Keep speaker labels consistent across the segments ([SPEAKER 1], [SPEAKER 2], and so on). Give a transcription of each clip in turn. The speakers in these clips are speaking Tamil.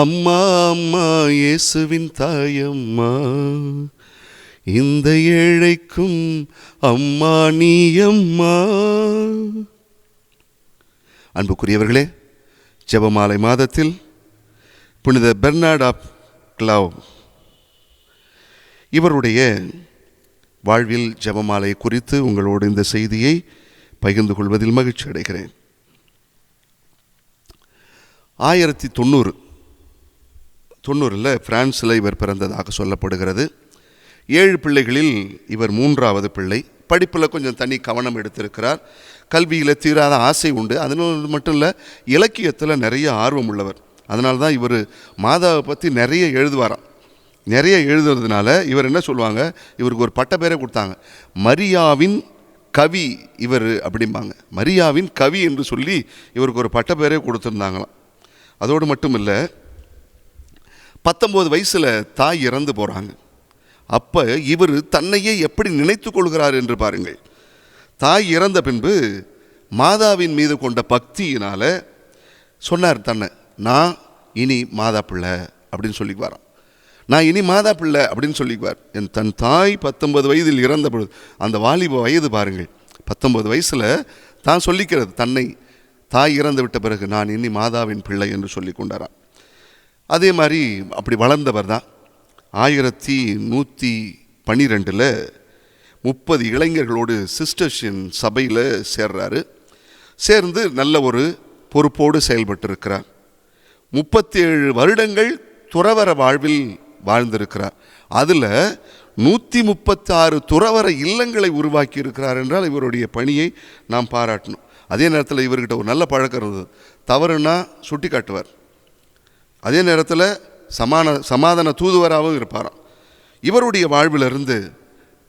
[SPEAKER 1] அம்மா அம்மா இயேசுவின் தாயம்மா இந்த ஏழைக்கும் அம்மா நீ அம்மா. அன்புக்குரியவர்களே ஜெபமாலை மாதத்தில் புனித பெர்னாட் ஆப் கிளவ் இவருடைய வாழ்வில் ஜெபமாலை குறித்து உங்களோடு இந்த செய்தியை பகிர்ந்து கொள்வதில் மகிழ்ச்சி அடைகிறேன். ஆயிரத்தி தொண்ணூறு தொண்ணூறில் பிரான்ஸில் இவர் பிறந்ததாக சொல்லப்படுகிறது. ஏழு பிள்ளைகளில் இவர் மூன்றாவது பிள்ளை. படிப்பில் கொஞ்சம் தனி கவனம் எடுத்திருக்கிறார். கல்வியில் தீராத ஆசை உண்டு. அதனால மட்டும் இல்லை இலக்கியத்தில் நிறைய ஆர்வம் உள்ளவர். அதனால தான் இவர் மாதாவை பற்றி நிறைய எழுதுவாராம். நிறைய எழுதுறதுனால இவர் என்ன சொல்லுவாங்க? இவருக்கு ஒரு பட்ட பேரை கொடுத்தாங்க. மரியாவின் கவி இவர் அப்படிம்பாங்க. மரியாவின் கவி என்று சொல்லி இவருக்கு ஒரு பட்ட பேரே கொடுத்துருந்தாங்களாம். அதோடு மட்டும் இல்லை பத்தொம்போது வயசில் தாய் இறந்து போகிறாங்க அப்போ இவர் தன்னையே எப்படி நினைத்து கொள்கிறார் என்று பாருங்கள். தாய் இறந்த பின்பு மாதாவின் மீது கொண்ட பக்தியினால் சொன்னார் தன்னை நான் இனி மாதா பிள்ளை அப்படின்னு சொல்லிக்குவாராம். நான் இனி மாதா பிள்ளை அப்படின்னு சொல்லிக்குவார். என் தன் தாய் பத்தொன்பது வயதில் இறந்த பொழுது அந்த வாலிப வயது பாருங்கள். பத்தொன்பது வயசில் தான் சொல்லிக்கிறது தன்னை தாய் இறந்து விட்ட பிறகு நான் இனி மாதாவின் பிள்ளை என்று சொல்லி கொண்டாராம். அதே மாதிரி அப்படி வளர்ந்தவர் தான். ஆயிரத்தி நூற்றி பன்னிரெண்டில் முப்பது இளைஞர்களோடு சிஸ்டர்ஷின் சபையில் சேர்றாரு. சேர்ந்து நல்ல ஒரு பொறுப்போடு செயல்பட்டிருக்கிறார். முப்பத்தேழு வருடங்கள் துறவர வாழ்வில் வாழ்ந்திருக்கிறார். அதில் நூற்றி முப்பத்தாறு துறவர இல்லங்களை உருவாக்கி இருக்கிறார் என்றால் இவருடைய பணியை நாம் பாராட்டணும். அதே நேரத்தில் இவர்கிட்ட ஒரு நல்ல பழக்கம் இருந்தது. தவறுனா சுட்டி காட்டுவார் அதே நேரத்தில் சமான சமாதான தூதுவராகவும் இருப்பாராம். இவருடைய வாழ்விலிருந்து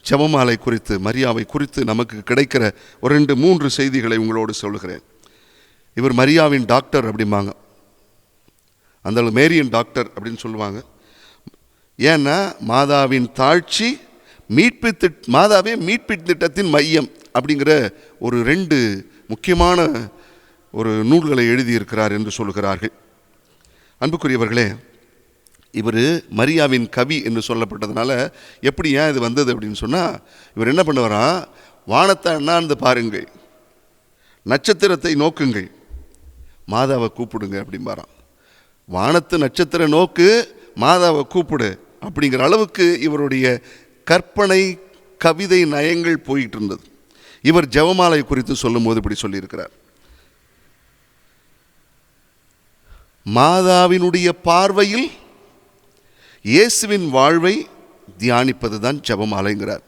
[SPEAKER 1] ஜெபமாலை குறித்து மரியாவை குறித்து நமக்கு கிடைக்கிற ஒரு ரெண்டு மூன்று செய்திகளை உங்களோடு சொல்லுகிறேன். இவர் மரியாவின் டாக்டர் அப்படிம்பாங்க. அந்த அளவு மேரியன் டாக்டர் அப்படின்னு சொல்லுவாங்க. ஏன்னா மாதாவின் தாழ்ச்சி மீட்பு திட் மாதாவே மீட்பு திட்டத்தின் மையம் அப்படிங்கிற ஒரு ரெண்டு முக்கியமான ஒரு நூல்களை எழுதியிருக்கிறார் என்று சொல்லுகிறார்கள். அன்புக்குரியவர்களே இவர் மரியாவின் கவி என்று சொல்லப்பட்டதுனால எப்படி ஏன் இது வந்தது அப்படின்னு சொன்னால் இவர் என்ன பண்ணுவாராம் வானத்தை அண்ணாந்து பாருங்கள் நட்சத்திரத்தை நோக்குங்கள் மாதாவை கூப்பிடுங்க அப்படிம்பாராம். வானத்து நட்சத்திர நோக்கு மாதாவை கூப்பிடு அப்படிங்கிற அளவுக்கு இவருடைய கற்பனை கவிதை நயங்கள் போயிட்டு இருந்தது. இவர் ஜெபமாலை குறித்து சொல்லும்போது இப்படி சொல்லியிருக்கிறார். மாதாவினுடைய பார்வையில் இயேசுவின் வாழ்வை தியானிப்பது தான் ஜபமாலைங்கிறார்.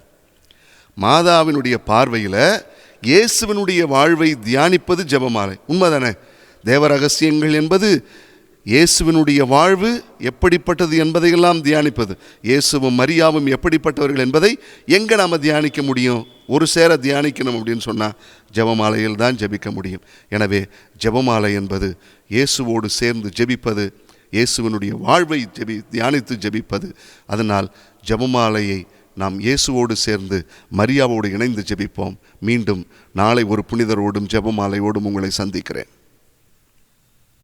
[SPEAKER 1] மாதாவினுடைய பார்வையில் இயேசுவினுடைய வாழ்வை தியானிப்பது ஜபமாலை. உண்மைதானே? தேவ ரகசியங்கள் என்பது இயேசுவினுடைய வாழ்வு எப்படிப்பட்டது என்பதையெல்லாம் தியானிப்பது. இயேசுவும் மரியாவும் எப்படிப்பட்டவர்கள் என்பதை எங்கே நாம் தியானிக்க முடியும்? ஒரு சேர தியானிக்கணும் அப்படின்னு சொன்னால் ஜபமாலையில் தான் ஜெபிக்க முடியும். எனவே ஜெபமாலை என்பது இயேசுவோடு சேர்ந்து ஜெபிப்பது இயேசுவினுடைய வாழ்வை ஜெபி தியானித்து ஜெபிப்பது. அதனால் ஜெபமாலையை நாம் இயேசுவோடு சேர்ந்து மரியாவோடு இணைந்து ஜெபிப்போம். மீண்டும் நாளை ஒரு புனிதரோடும் ஜெபமாலையோடும் உங்களை சந்திக்கிறேன்.